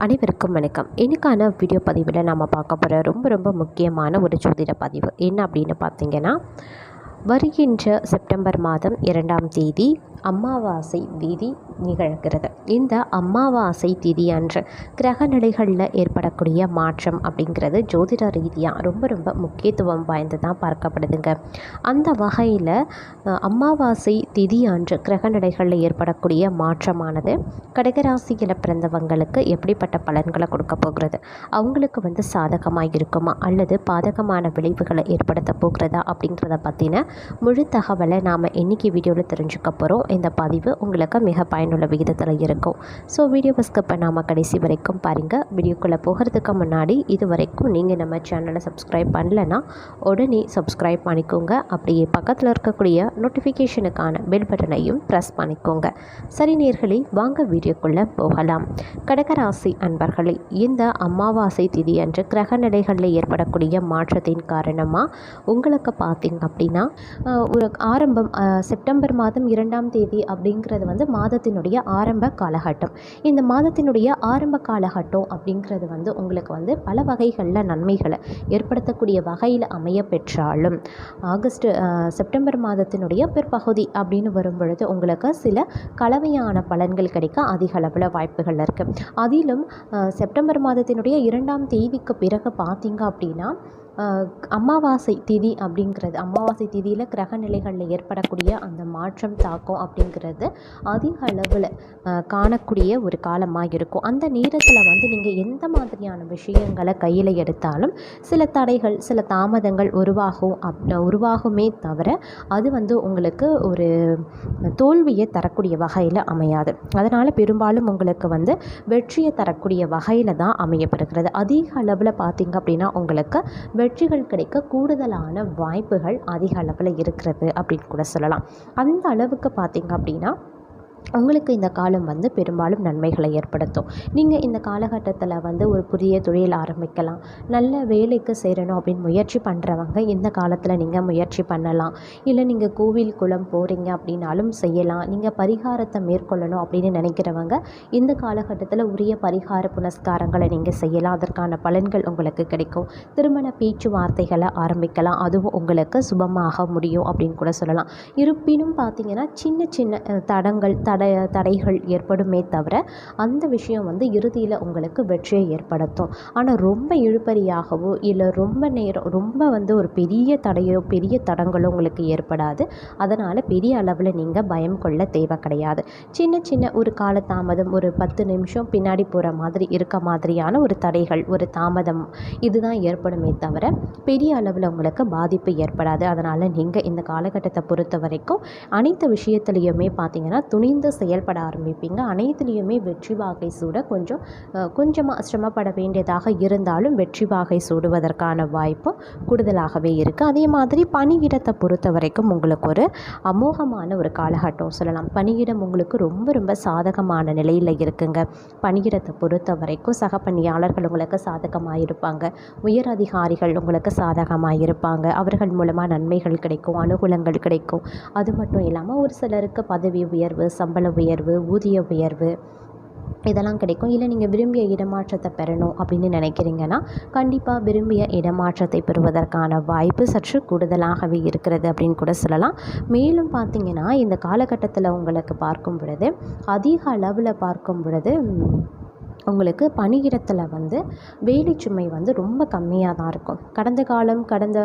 அனைவருக்கும் வணக்கம். இன்றைக்கான வீடியோ பதிவில் நம்ம பார்க்க போகிற ரொம்ப ரொம்ப முக்கியமான ஒரு ஜோதிட பதிவு என்ன அப்படின்னு பார்த்தீங்கன்னா வருகின்ற செப்டம்பர் மாதம் இரண்டாம் தேதி அமாவாசை திதி நிகழ்கிறது. இந்த அமாவாசை திதி அன்று கிரக நிலைகளில் ஏற்படக்கூடிய மாற்றம் அப்படிங்கிறது ஜோதிட ரீதியாக ரொம்ப ரொம்ப முக்கியத்துவம் வாய்ந்து தான் பார்க்கப்படுதுங்க. அந்த வகையில் அமாவாசை திதி அன்று கிரக நிலைகளில் ஏற்படக்கூடிய மாற்றமானது கடகராசியில் பிறந்தவங்களுக்கு எப்படிப்பட்ட பலன்களை கொடுக்க போகிறது? அவங்களுக்கு வந்து சாதகமாக இருக்குமா? அல்லது பாதகமான விளைவுகளை ஏற்படுத்த போகிறதா? அப்படிங்கிறத பற்றின முழு தகவலை நாம் இன்றைக்கி வீடியோவில் தெரிஞ்சுக்க போகிறோம் இந்த பதிவு உங்களுக்கு மிக பயனுள்ள விகிதத்தில் இருக்கும். ஸோ வீடியோவை ஸ்கிப் பண்ணாமல் கடைசி வரைக்கும் பாருங்கள் வீடியோக்குள்ளே போகிறதுக்கு முன்னாடி இது வரைக்கும் நீங்கள் நம்ம சேனலை சப்ஸ்கிரைப் பண்ணலைன்னா உடனே சப்ஸ்கிரைப் பண்ணிக்கோங்க. அப்படியே பக்கத்தில் இருக்கக்கூடிய நோட்டிஃபிகேஷனுக்கான பெல் பட்டனையும் ப்ரெஸ் பண்ணிக்கோங்க. சரி நேர்களே வாங்க வீடியோக்குள்ளே போகலாம். கடகராசி அன்பர்களே இந்த அமாவாசை திதி அன்று கிரக நிலைகளில் ஏற்படக்கூடிய மாற்றத்தின் காரணமாக உங்களுக்கு பார்த்தீங்க அப்படின்னா ஒரு ஆரம்பம் செப்டம்பர் மாதம் இரண்டாம் தேதி தேதி அப்படிங்கிறது வந்து மாதத்தினுடைய ஆரம்ப காலகட்டம். இந்த மாதத்தினுடைய ஆரம்ப காலகட்டம் அப்படிங்கிறது வந்து உங்களுக்கு வந்து பல வகைகளில் நன்மைகளை ஏற்படுத்தக்கூடிய வகையில் அமைய பெற்றாலும் ஆகஸ்ட் செப்டம்பர் மாதத்தினுடைய பிற்பகுதி அப்படின்னு வரும் பொழுது உங்களுக்கு சில கலவையான பலன்கள் கிடைக்க அதிக அளவில் வாய்ப்புகள் இருக்குது அதிலும் செப்டம்பர் மாதத்தினுடைய இரண்டாம் தேதிக்கு பிறகு பார்த்தீங்க அப்படின்னா அமாவாசை திதி அப்படிங்கிறது அமாவாசை திதியில் கிரக நிலைகளில் ஏற்படக்கூடிய அந்த மாற்றம் தாக்கம் அப்படிங்கிறது அதிக அளவில் காணக்கூடிய ஒரு காலமாக இருக்கும் அந்த நேரத்தில் வந்து நீங்கள் எந்த மாதிரியான விஷயங்களை கையில் எடுத்தாலும் சில தடைகள் சில தாமதங்கள் உருவாகும் அப் உருவாகுமே தவிர அது வந்து உங்களுக்கு ஒரு தோல்வியை தரக்கூடிய வகையில் அமையாது. அதனால் பெரும்பாலும் உங்களுக்கு வந்து வெற்றியை தரக்கூடிய வகையில் தான் அமையப்படுகிறது. அதிக அளவில் பார்த்தீங்க அப்படின்னா உங்களுக்கு வெற்றிகள் கிடைக்க கூடுதலான வாய்ப்புகள் அதிக அளவில் இருக்கிறது அப்படின்னு கூட சொல்லலாம். அந்த அளவுக்கு பார்த்தீங்க அப்படின்னா உங்களுக்கு இந்த காலம் வந்து பெரும்பாலும் நன்மைகளை ஏற்படுத்தும். நீங்கள் இந்த காலகட்டத்தில் வந்து ஒரு புதிய தொழில் ஆரம்பிக்கலாம். நல்ல வேலைக்கு சேரணும் அப்படின்னு முயற்சி பண்ணுறவங்க இந்த காலத்தில் நீங்கள் முயற்சி பண்ணலாம். இல்லை நீங்கள் கோவில் குளம் போகிறீங்க அப்படின்னாலும் செய்யலாம். நீங்கள் பரிகாரத்தை மேற்கொள்ளணும் அப்படின்னு நினைக்கிறவங்க இந்த காலகட்டத்தில் உரிய பரிகார புனஸ்காரங்களை நீங்கள் செய்யலாம். அதற்கான பலன்கள் உங்களுக்கு கிடைக்கும். திருமண பேச்சுவார்த்தைகளை ஆரம்பிக்கலாம். அதுவும் உங்களுக்கு சுபமாக முடியும் அப்படின்னு கூட சொல்லலாம். இருப்பினும் பார்த்தீங்கன்னா சின்ன சின்ன தடங்கள் தட தடைகள் ஏற்படுமே தவிர அந்த விஷயம் வந்து இறுதியில் உங்களுக்கு வெற்றியை ஏற்படுத்தும். ஆனால் ரொம்ப இழுபறியாகவோ இல்லை ரொம்ப நேரம் ரொம்ப வந்து ஒரு பெரிய தடையோ பெரிய தடங்களோ உங்களுக்கு ஏற்படாது. அதனால் பெரிய அளவில் நீங்கள் பயம் கொள்ள தேவை கிடையாது. சின்ன சின்ன ஒரு கால தாமதம் ஒரு பத்து நிமிஷம் பின்னாடி போகிற மாதிரி இருக்க மாதிரியான ஒரு தடைகள் ஒரு தாமதம் இதுதான் ஏற்படுமே தவிர பெரிய அளவில் உங்களுக்கு பாதிப்பு ஏற்படாது. அதனால் நீங்கள் இந்த காலகட்டத்தை பொறுத்த வரைக்கும் அனைத்து விஷயத்துலேயுமே பார்த்தீங்கன்னா துணிந்து செயல்பட ஆரம்பிப்பீங்க. அனைத்துலேயுமே வெற்றி வாகை சூட கொஞ்சம் கொஞ்சமாக சிரமப்பட வேண்டியதாக இருந்தாலும் வெற்றி வாகை சூடுவதற்கான வாய்ப்பும் கூடுதலாகவே இருக்குது அதே மாதிரி பணியிடத்தை பொறுத்த வரைக்கும் உங்களுக்கு ஒரு அமோகமான ஒரு காலகட்டம் சொல்லலாம். பணியிடம் உங்களுக்கு ரொம்ப ரொம்ப சாதகமான நிலையில் இருக்குங்க. பணியிடத்தை பொறுத்த வரைக்கும் சக பணியாளர்கள் உங்களுக்கு சாதகமாக இருப்பாங்க. உயர் அதிகாரிகள் உங்களுக்கு சாதகமாக இருப்பாங்க. அவர்கள் மூலமாக நன்மைகள் கிடைக்கும் அனுகூலங்கள் கிடைக்கும். அது மட்டும் இல்லாமல் ஒரு சிலருக்கு பதவி உயர்வு சம்பள உயர்வு ஊதிய உயர்வு இதெல்லாம் கிடைக்கும். இல்லை நீங்கள் விரும்பிய இடமாற்றத்தை பெறணும் அப்படின்னு நினைக்கிறீங்கன்னா கண்டிப்பாக விரும்பிய இடமாற்றத்தை பெறுவதற்கான வாய்ப்பு சற்று கூடுதலாகவே இருக்கிறது அப்படின்னு கூட சொல்லலாம். மேலும் பார்த்தீங்கன்னா இந்த காலகட்டத்தில் உங்களுக்கு பார்க்கும் பொழுது அதிக அளவில் பார்க்கும் பொழுது உங்களுக்கு பணியிடத்தில் வந்து வேலை சுமை வந்து ரொம்ப கம்மியாக தான் இருக்கும். கடந்த காலம் கடந்த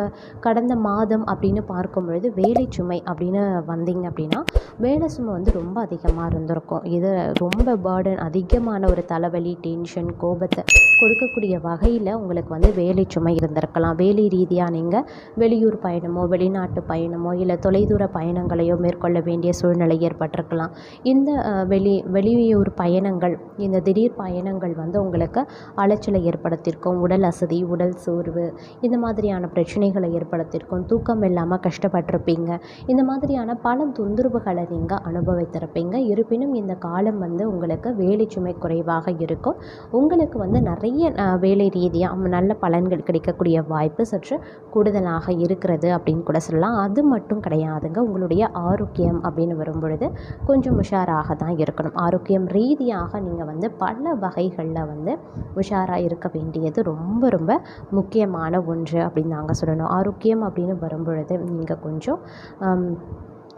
கடந்த மாதம் அப்படின்னு பார்க்கும் பொழுது வேலை சுமை அப்படின்னு வந்தீங்க அப்படின்னா வேலை சுமை வந்து ரொம்ப அதிகமாக இருந்திருக்கும். இது ரொம்ப பேர்டன் அதிகமான ஒரு தலைவலி டென்ஷன் கோபத்தை கொடுக்கக்கூடிய வகையில் உங்களுக்கு வந்து வேலை சுமை இருந்திருக்கலாம். வேலை ரீதியாக நீங்கள் வெளியூர் பயணமோ வெளிநாட்டு பயணமோ இல்லை தொலைதூர பயணங்களையோ மேற்கொள்ள வேண்டிய சூழ்நிலை ஏற்பட்டிருக்கலாம். இந்த வெளி வெளியூர் பயணங்கள் இந்த திடீர் பயணம் பயணங்கள் வந்து உங்களுக்கு அலைச்சலை ஏற்படுத்தியிருக்கும் உடல் அசதி உடல் சோர்வு இந்த மாதிரியான பிரச்சனைகளை ஏற்படுத்தியிருக்கும் தூக்கம் இல்லாமல் கஷ்டப்பட்டிருப்பீங்க. இந்த மாதிரியான பல தொந்தரவுகளை நீங்கள் அனுபவித்திருப்பீங்க. இருப்பினும் இந்த காலம் வந்து உங்களுக்கு வேலை சுமை குறைவாக இருக்கும். உங்களுக்கு வந்து நிறைய வேலை ரீதியாக நல்ல பலன்கள் கிடைக்கக்கூடிய வாய்ப்பு சற்று கூடுதலாக இருக்கிறது அப்படின்னு கூட சொல்லலாம். அது மட்டும் கிடையாதுங்க. உங்களுடைய ஆரோக்கியம் அப்படின்னு வரும் பொழுது கொஞ்சம் உஷாராக தான் இருக்கணும். ஆரோக்கியம் ரீதியாக நீங்கள் வந்து பல வகை வகைகளில் வந்து உஷாராக இருக்க வேண்டியது ரொம்ப ரொம்ப முக்கியமான ஒன்று அப்படின்னு நாங்கள் சொல்லணும். ஆரோக்கியம் அப்படின்னு வரும்பொழுது நீங்கள் கொஞ்சம்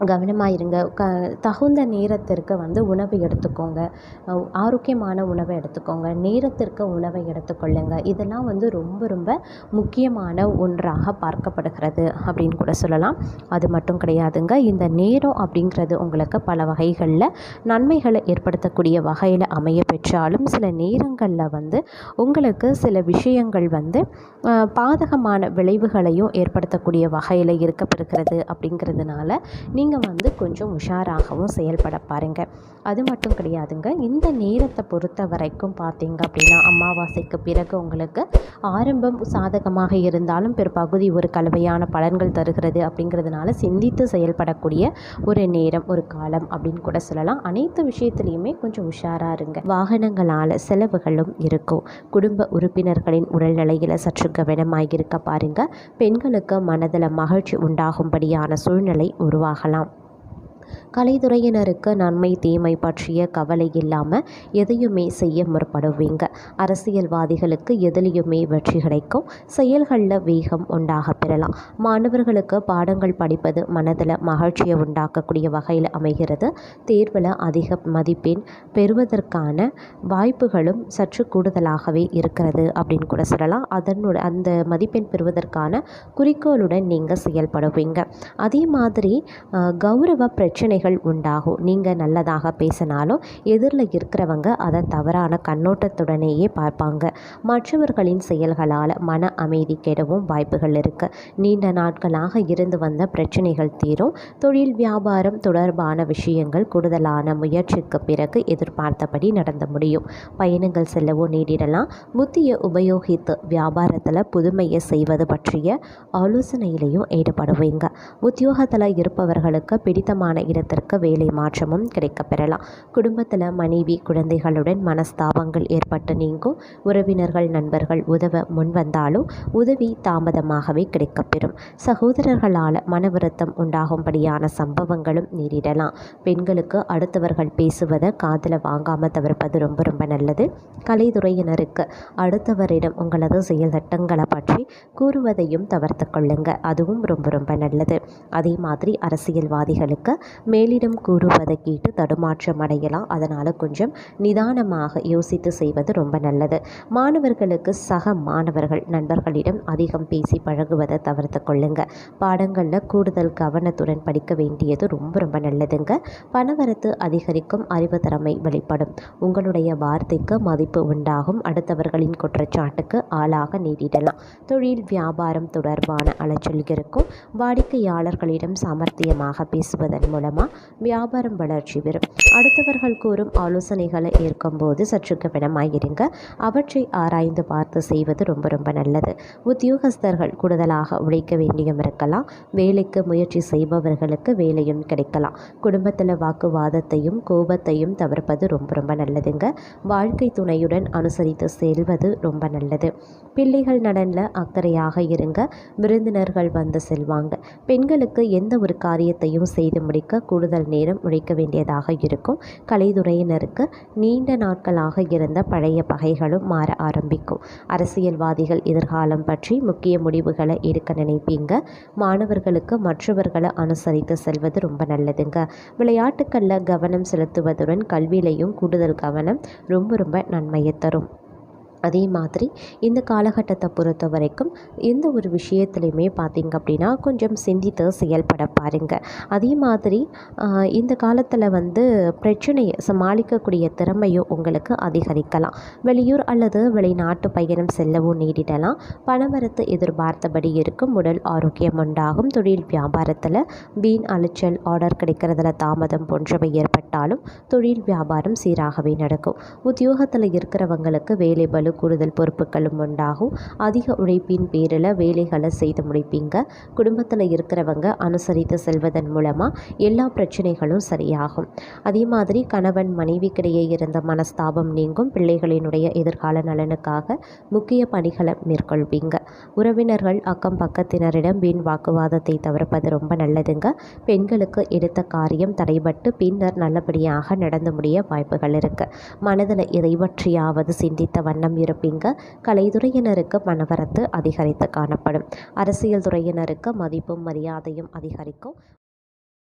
கவனமாக இருங்க க தகுந்த நேரத்திற்கு வந்து உணவு எடுத்துக்கோங்க. ஆரோக்கியமான உணவை எடுத்துக்கோங்க. நேரத்திற்கு உணவை எடுத்துக்கொள்ளுங்க. இதெல்லாம் வந்து ரொம்ப ரொம்ப முக்கியமான ஒன்றாக பார்க்கப்படுகிறது அப்படின்னு கூட சொல்லலாம். அது மட்டும் கிடையாதுங்க. இந்த நேரம் அப்படிங்கிறது உங்களுக்கு பல வகைகளில் நன்மைகளை ஏற்படுத்தக்கூடிய வகையில் அமைய பெற்றாலும் சில நேரங்களில் வந்து உங்களுக்கு சில விஷயங்கள் வந்து பாதகமான விளைவுகளையும் ஏற்படுத்தக்கூடிய வகையில் இருக்கப்படுகிறது அப்படிங்கிறதுனால நீங்கள் வந்து கொஞ்சம் உஷாராகவும் செயல்பட பாருங்கள் அது மட்டும் கிடையாதுங்க. இந்த நேரத்தை பொறுத்த வரைக்கும் பார்த்தீங்க அப்படின்னா அமாவாசைக்கு பிறகு உங்களுக்கு ஆரம்பம் சாதகமாக இருந்தாலும் பிற்பகுதி ஒரு கலவையான பலன்கள் தருகிறது அப்படிங்கிறதுனால சிந்தித்து செயல்படக்கூடிய ஒரு நேரம் ஒரு காலம் அப்படின்னு கூட சொல்லலாம். அனைத்து விஷயத்துலையுமே கொஞ்சம் உஷாராக இருங்க. வாகனங்களால் செலவுகளும் இருக்கும். குடும்ப உறுப்பினர்களின் உடல்நிலையில் சற்று கவனமாக இருக்க பாருங்க. பெண்களுக்கு மனதில் மகிழ்ச்சி உண்டாகும்படியான சூழ்நிலை உருவாகலாம். கலைத்துறையினருக்கு நன்மை தீமை பற்றிய கவலை இல்லாமல் எதையுமே செய்ய முற்படுவீங்க. அரசியல்வாதிகளுக்கு எதிலையுமே வெற்றி கிடைக்கும். செயல்களில் வேகம் உண்டாக பெறலாம். மாணவர்களுக்கு பாடங்கள் படிப்பது மனதில் மகிழ்ச்சியை உண்டாக்கக்கூடிய வகையில் அமைகிறது. தேர்வில் அதிக மதிப்பெண் பெறுவதற்கான வாய்ப்புகளும் சற்று கூடுதலாகவே இருக்கிறது அப்படின்னு கூட சொல்லலாம். அதனுடைய அந்த மதிப்பெண் பெறுவதற்கான குறிக்கோளுடன் நீங்கள் செயல்படுவீங்க. அதே மாதிரி கௌரவ பிரச்சனை பிரச்சனைகள் உண்டாகும். நீங்கள் நல்லதாக பேசினாலும் எதிரில் இருக்கிறவங்க அதை தவறான கண்ணோட்டத்துடனேயே பார்ப்பாங்க. மற்றவர்களின் செயல்களால் மன அமைதி கெடவும் வாய்ப்புகள் இருக்குது நீண்ட நாட்களாக இருந்து வந்த பிரச்சனைகள் தீரும். தொழில் வியாபாரம் தொடர்பான விஷயங்கள் கூடுதலான முயற்சிக்கு பிறகு எதிர்பார்த்தபடி நடந்து முடியும். பயணங்கள் செல்லவும் நீடிடலாம். புத்தியை உபயோகித்து வியாபாரத்தில் புதுமையை செய்வது பற்றிய ஆலோசனையிலையும் ஈடுபடுவீங்க. உத்தியோகத்தில் இருப்பவர்களுக்கு பிடித்தமான இடத்திற்கு வேலை மாற்றமும் கிடைக்கப்பெறலாம். குடும்பத்தில் மனைவி குழந்தைகளுடன் மனஸ்தாபங்கள் ஏற்பட்டு நீங்கும். உறவினர்கள் நண்பர்கள் உதவ முன்வந்தாலும் உதவி தாமதமாகவே கிடைக்கப்பெறும். சகோதரர்களால் மன வருத்தம் உண்டாகும்படியான சம்பவங்களும் நேரிடலாம். பெண்களுக்கு அடுத்தவர்கள் பேசுவதை காதில் வாங்காமல் தவிர்ப்பது ரொம்ப ரொம்ப நல்லது. கலைத்துறையினருக்கு அடுத்தவரிடம் உங்களது செயல் திட்டங்களை பற்றி கூறுவதையும் தவிர்த்து கொள்ளுங்க. அதுவும் ரொம்ப ரொம்ப நல்லது. அதே மாதிரி அரசியல்வாதிகளுக்கு மேலிடம் கூறுவதை கேட்டு தடுமாற்றம் அடையலாம். அதனால் கொஞ்சம் நிதானமாக யோசித்து செய்வது ரொம்ப நல்லது. மாணவர்களுக்கு சக மாணவர்கள் நண்பர்களிடம் அதிகம் பேசி பழகுவதை தவிர்த்து கொள்ளுங்க. பாடங்களில் கூடுதல் கவனத்துடன் படிக்க வேண்டியது ரொம்ப ரொம்ப நல்லதுங்க. பணவரத்து அதிகரிக்கும் அறிவு திறமை வெளிப்படும். உங்களுடைய வார்த்தைக்கு மதிப்பு உண்டாகும். அடுத்தவர்களின் குற்றச்சாட்டுக்கு ஆளாக நீடிடலாம் தொழில் வியாபாரம் தொடர்பான அலைச்சல் இருக்கும். வாடிக்கையாளர்களிடம் சாமர்த்தியமாக பேசுவதன் மூலம் மூலமாக வியாபாரம் வளர்ச்சி பெறும். அடுத்தவர்கள் கூறும் ஆலோசனைகளை ஏற்கும்போது சற்று கவனமாயிருங்க அவற்றை ஆராய்ந்து பார்த்து செய்வது ரொம்ப ரொம்ப நல்லது. உத்தியோகஸ்தர்கள் கூடுதலாக உழைக்க வேண்டியும் இருக்கலாம். வேலைக்கு முயற்சி செய்பவர்களுக்கு வேலையும் கிடைக்கலாம். குடும்பத்தில் வாக்குவாதத்தையும் கோபத்தையும் தவிர்ப்பது ரொம்ப ரொம்ப நல்லதுங்க. வாழ்க்கை துணையுடன் அனுசரித்து செல்வது ரொம்ப நல்லது. பிள்ளைகள் நலனில் அக்கறையாக இருங்க. விருந்தினர்கள் வந்து செல்வாங்க. பெண்களுக்கு எந்த ஒரு காரியத்தையும் செய்து முடிக்க கூடுதல் நேரம் உழைக்க வேண்டியதாக இருக்கும். கலைத்துறையினருக்கு நீண்ட நாட்களாக இருந்த பழைய பகைகளும் மாற ஆரம்பிக்கும். அரசியல்வாதிகள் எதிர்காலம் பற்றி முக்கிய முடிவுகளை எடுக்க நினைப்பீங்க. மாணவர்களுக்கு மற்றவர்களை அனுசரித்து செல்வது ரொம்ப நல்லதுங்க. விளையாட்டுக்களில் கவனம் செலுத்துவதுடன் கல்வியிலையும் கூடுதல் கவனம் ரொம்ப ரொம்ப நன்மையை தரும். அதே மாதிரி இந்த காலகட்டத்தை பொறுத்த வரைக்கும் எந்த ஒரு விஷயத்துலையுமே பார்த்தீங்க அப்படின்னா கொஞ்சம் சிந்தித்து செயல்பட பாருங்க. அதே மாதிரி இந்த காலத்தில் வந்து பிரச்சனையை சமாளிக்கக்கூடிய திறமையும் உங்களுக்கு அதிகரிக்கலாம். வெளியூர் அல்லது வெளிநாட்டு பயணம் செல்லவும் நேரிடலாம். பணவரத்து எதிர்பார்த்தபடி இருக்கும் உடல் ஆரோக்கியம் உண்டாகும். தொழில் வியாபாரத்தில் வீண் அலைச்சல் ஆர்டர் கிடைக்கிறதுல தாமதம் போன்றவை ஏற்பட்டாலும் தொழில் வியாபாரம் சீராகவே நடக்கும். உத்தியோகத்தில் இருக்கிறவங்களுக்கு வேலை பலு பளு கூடுதல் பொறுப்புகளும் உண்டாகும். அதிக உழைப்பின் பேரில் வேலைகளை செய்து முடிப்பீங்க. குடும்பத்தில் இருக்கிறவங்க அனுசரித்து செல்வதன் மூலமாக எல்லா பிரச்சனைகளும் சரியாகும். அதே மாதிரி கணவன் மனைவிக்கிடையே இருந்த மனஸ்தாபம் நீங்கும். பிள்ளைகளினுடைய எதிர்கால நலனுக்காக முக்கிய பணிகளை மேற்கொள்வீங்க. உறவினர்கள் அக்கம் பக்கத்தினரிடம் வீண் வாக்குவாதத்தை தவிர்ப்பது ரொம்ப நல்லதுங்க. பெண்களுக்கு எடுத்த காரியம் தடைபட்டு பின்னர் நல்லபடியாக நடந்து முடிய வாய்ப்புகள் இருக்குது மனதில் இதை பற்றியாவது சிந்தித்த வண்ணம் இருப்பீங்க கலைத்துறையினருக்கு மனவரத்து அதிகரித்து காணப்படும். அரசியல் துறையினருக்கு மதிப்பும் மரியாதையும் அதிகரிக்கும்.